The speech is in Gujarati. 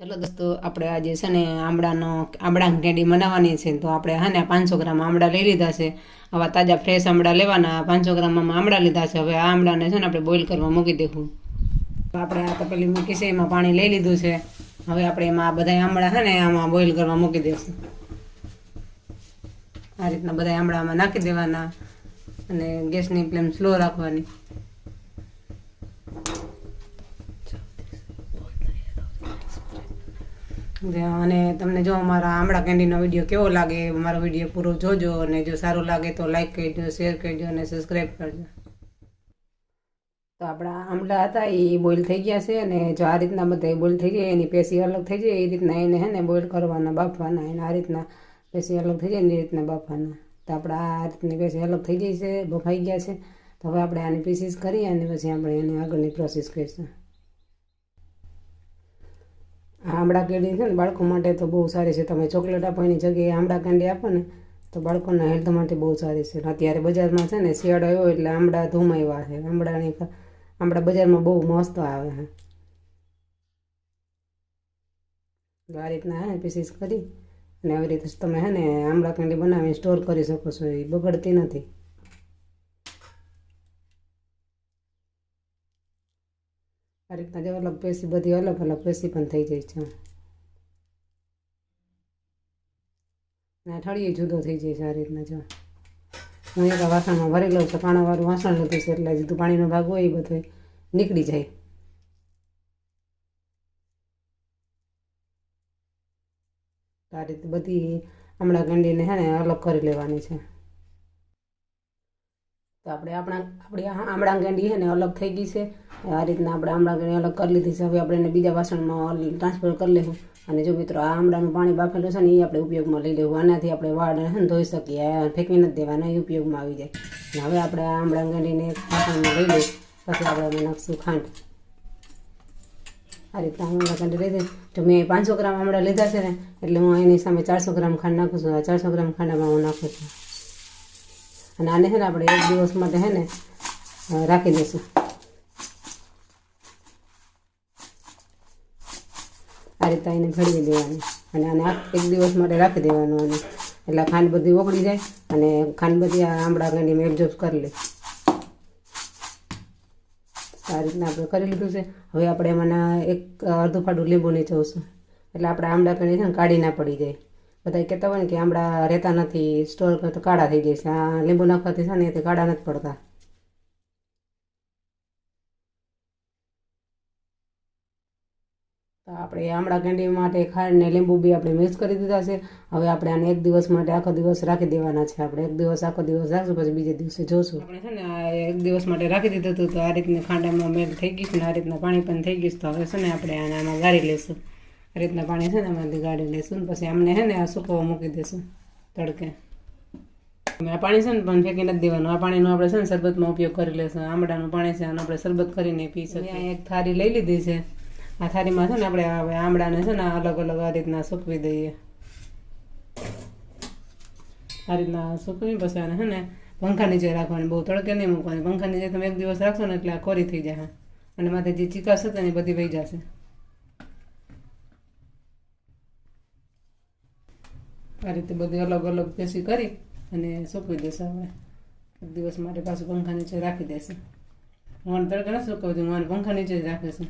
ચલો દોસ્તો, આપણે આજે છે ને આમળાનો, આમળાની કેન્ડી બનાવવાની છે. તો આપણે હા ને પાંચસો ગ્રામ આમળા લઈ લીધા છે. આવા તાજા ફ્રેશ આમળા લેવાના. પાંચસો ગ્રામમાં આમળા લીધા છે. હવે આ આમળાને છે ને આપણે બોઇલ કરવા મૂકી તો આપણે આ તપેલી મૂકી છે. એમાં પાણી લઈ લીધું છે. હવે આપણે એમાં આ બધા આમળા છે ને આમાં બોઇલ કરવા મૂકી દઈશું આ રીતના બધા આમળામાં નાખી દેવાના અને ગેસની ફ્લેમ સ્લો રાખવાની. અને તમને જો અમારા આમળા કેન્ડીનો વીડિયો કેવો લાગે, મારો વીડિયો પૂરો જોજો અને જો સારું લાગે તો લાઈક કરજો શેર કરજો અને સબસ્ક્રાઈબ કરજો. તો આપણા આમળા હતા એ બોઇલ થઈ ગયા છે અને જો આ રીતના બધા બોઇલ થઈ જાય એની પેશી અલગ થઈ જાય, એ રીતના એને હે ને બોઇલ કરવાના, બાફવાના, એને આ રીતના પેશી અલગ થઈ જાય ને એ રીતના બાફવાના. તો આપણા આ રીતની પેશી અલગ થઈ ગઈ છે, બફાઈ ગયા છે. તો હવે આપણે આની પીસીસ કરી અને પછી આપણે એને આગળની પ્રોસેસ કરીશું. આમળા કેડી છે ને બાળકો માટે તો બહુ સારી છે. તમે ચોકલેટ આપો એની જગ્યાએ આમળા કેન્ડી આપો ને, તો બાળકોના હેલ્થ માટે બહુ સારી છે. અત્યારે બજારમાં છે ને શિયાળો આવ્યો એટલે આમળા ધૂમાવ્યા છે. આમળાની આમળા બજારમાં બહુ મસ્ત આવે છે. આ રીતના હે પીસીસ કરી, અને આવી રીતે તમે હે ને આમળા કેન્ડી બનાવીને સ્ટોર કરી શકો છો. એ બગડતી નથી. આ અલગ પેશી બધી અલગ અલગ પેશી પણ થઈ જાય છે. અને ઠળીએ જુદો થઈ જાય છે આ રીતના જો. હું એક વાસણમાં ભરી લઉં છું પાણાવાળું વાસણ લીધું છે, એટલે જીધું પાણીનો ભાગ હોય એ બધો નીકળી જાય. આ રીતે બધી આમળા ગંડીને હે ને અલગ કરી લેવાની છે. તો આપણે આપણા, આપણી આમળા ગંડી છે ને અલગ થઈ ગઈ છે. આ રીતના આપણે આમળા ગંડી અલગ કરી લીધી છે. હવે આપણે એને બીજા વાસણમાં ટ્રાન્સફર કરી લેવું. અને જો મિત્રો આ આમળાનું પાણી બાફેલું છે ને એ આપણે ઉપયોગમાં લઈ લેવું. આનાથી આપણે વાળ ધોઈ શકીએ. ફેંકી નથી દેવાના એ ઉપયોગમાં આવી જાય. હવે આપણે આ આમળા ગણીને વાસણમાં લઈ લઈએ. પછી આપણે એમાં નાખશું ખાંડ. આ રીતના આમળા ખાંડ લઈ દઈએ તો મેં પાંચસો ગ્રામ આમળા લીધા છે ને, એટલે હું એની સામે ચારસો ગ્રામ ખાંડ નાખું છું. આ ચારસો ગ્રામ ખાંડમાં હું નાખું છું. અને આને છે ને આપણે એક દિવસ માટે છે ને રાખી દઈશું. આ રીતે એને ભેળવી દેવાની. અને આને એક દિવસ માટે રાખી દેવાનું અને એટલે ખાંડ બધી ઓગળી જાય અને ખાંડ બધી આ આમળા મેં એડજસ્ટ કરી લે. આ રીતના આપણે કરી લીધું છે. હવે આપણે એમાંના એક અડધું ફાડું લીંબુ નીચવશું. એટલે આપણે આમળા ગાંડી છે ને કાઢી ના પડી જાય. બધા કહેતા હોય ને કે આમળા રહેતા નથી, સ્ટોર તો કાળા થઈ જાય છે. આ લીંબુ નાખવાથી છે ને એ કાળા નથી પડતા. તો આપણે આમળા કેન્ડી માટે ખાંડ ને લીંબુ બી આપણે મિક્સ કરી દીધા છે. હવે આપણે આને એક દિવસ માટે આખો દિવસ રાખી દેવાના છે. આપણે એક દિવસ આખો દિવસ રાખશું પછી બીજે દિવસે જોશું. આપણે છે ને આ એક દિવસ માટે રાખી દીધું હતું તો આ રીતના ખાંડામાં મેલ થઈ ગઈ છે ને આ રીતના પાણી પણ થઈ ગયું તો હવે છે ને આપણે આને આમાં ગાળી લઈશું આ રીતના પાણી છે ને આમાંથી ગાળી લઈશું પછી આમને છે ને આ સુકવવા મૂકી દઈશું તડકે. આ પાણી છે ને પણ ફેંકી નથી દેવાનું. આ પાણીનો આપણે છે ને શરબતમાં ઉપયોગ કરી લઈશું આમળાનું પાણી છે આનો આપણે શરબત કરીને પી શકીએ. એક થારી લઈ લીધી છે. આ થાળીમાં છે ને આપણે હવે આમળાને છે ને અલગ અલગ આ રીતના સૂકવી દઈએ. આ રીતના સૂકવી પછી આને છે ને પંખા નીચે રાખવાની, બહુ તડકે નહીં મૂકવાની. પંખા નીચે તમે એક દિવસ રાખશો ને એટલે આ કોરી થઈ જશે અને માથે જે ચીકાશ હશે ને એ બધી વહી જશે. આ રીતે બધી અલગ અલગ પેશી કરી અને સૂકવી દેશે હવે. એક દિવસ માટે પાછું પંખા નીચે રાખી દેશે. હું તડકે નથી સૂકવતી, હું પંખા નીચે જ રાખીશું